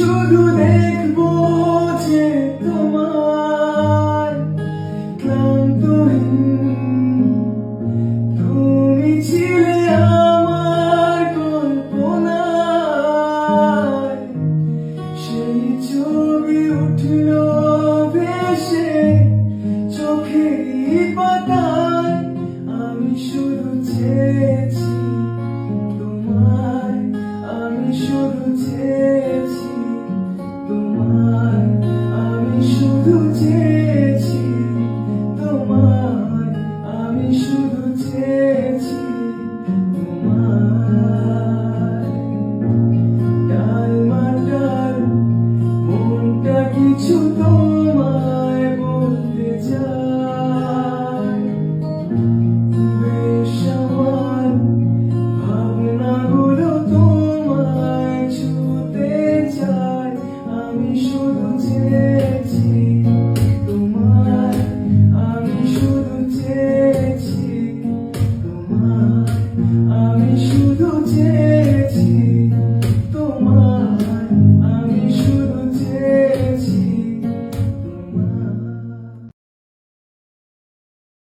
শুধু দেখব যে তোমার ক্লান্তহীন তুমি ছিলে আমার কল্পনা সেই ছবি উঠল ভেসে চোখে পাতায়। আমি শুধু চেয়েছি তোমায়, আমি শুধু চেয়েছি কিছু তোমায় বলতে চাই। বেশ আমার ভাবনাগুলো তোমায় ছুতে চাই। আমি শুধু চেয়েছি তোমার, আমি শুধু চেয়েছি তোমার, আমি শুধু চেয়ে